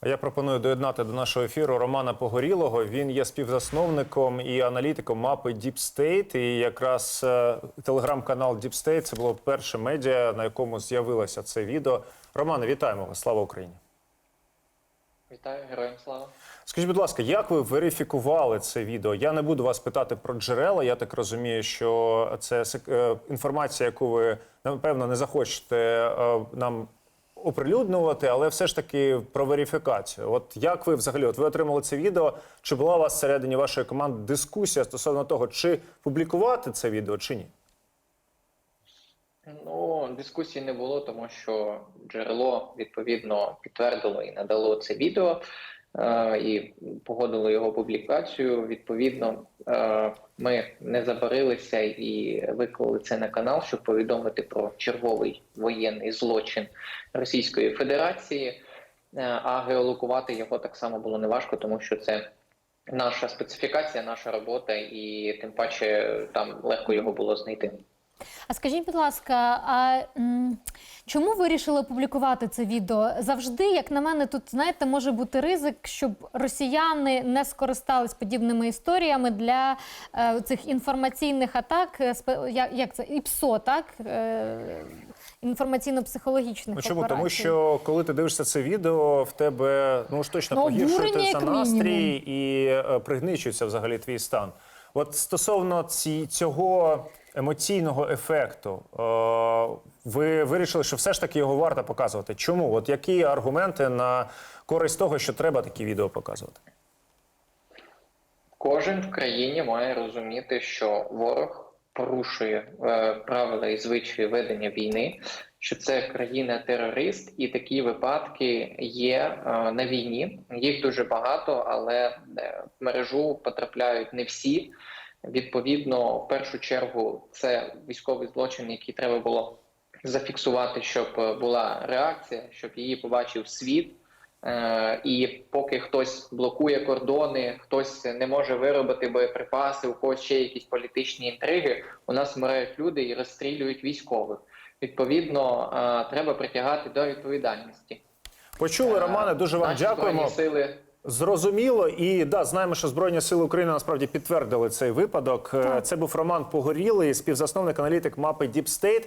А Я пропоную доєднати до нашого ефіру Романа Погорілого. Він є співзасновником і аналітиком мапи Deep State. І якраз е, телеграм-канал Deep State – це було перше медіа, на якому з'явилося це відео. Романе, вітаємо вас! Слава Україні! Вітаю, героям слава. Скажіть, будь ласка, як ви верифікували це відео? Я не буду вас питати про джерела. Я так розумію, що це е, інформація, яку ви напевно не захочете е, нам оприлюднювати, але все ж таки про верифікацію. От як ви взагалі от ви отримали це відео? Чи була у вас всередині вашої команди дискусія стосовно того, чи публікувати це відео, чи ні? Ну, дискусії не було, тому що джерело відповідно підтвердило і надало це відео і погодило його публікацію. Відповідно, е, ми не забарилися і виклали це на канал, щоб повідомити про черговий воєнний злочин Російської Федерації. Е, а геолокувати його так само було неважко, тому що це. Наша специфікація, наша робота, і тим паче там легко його було знайти. А скажіть, будь ласка, а м, чому ви вирішили опублікувати це відео? Завжди, як на мене, тут знаєте, може бути ризик, щоб росіяни не скористались подібними історіями для е, цих інформаційних атак. е, спе- як, як це ІПСО, так е, інформаційно-психологічних Ну чому? операцій. Тому що коли ти дивишся це відео, в тебе ну ж точно Ну, погіршується обурення, як настрій і е, пригничується взагалі твій стан. От стосовно ці, цього емоційного ефекту, е, ви вирішили, що все ж таки його варто показувати. Чому? От які аргументи на користь того, що треба такі відео показувати? Кожен в країні має розуміти, що ворог порушує е, правила і звичаї ведення війни, що це країна-терорист, і такі випадки є е, на війні. Їх дуже багато, але е, в мережу потрапляють не всі. Відповідно, в першу чергу, це військовий злочин, який треба було зафіксувати, щоб е, була реакція, щоб її побачив світ. Е, І поки хтось блокує кордони, хтось не може виробити боєприпаси, у когось ще якісь політичні інтриги, у нас вмирають люди і розстрілюють військових. Відповідно, е, треба притягати до відповідальності. Почули, Романе, дуже вам Наші дякуємо. Сили Зрозуміло, і да, знаємо, що Збройні Сили України насправді підтвердили цей випадок. Так. Це був Роман Погорілий, співзасновник аналітик мапи Deep State.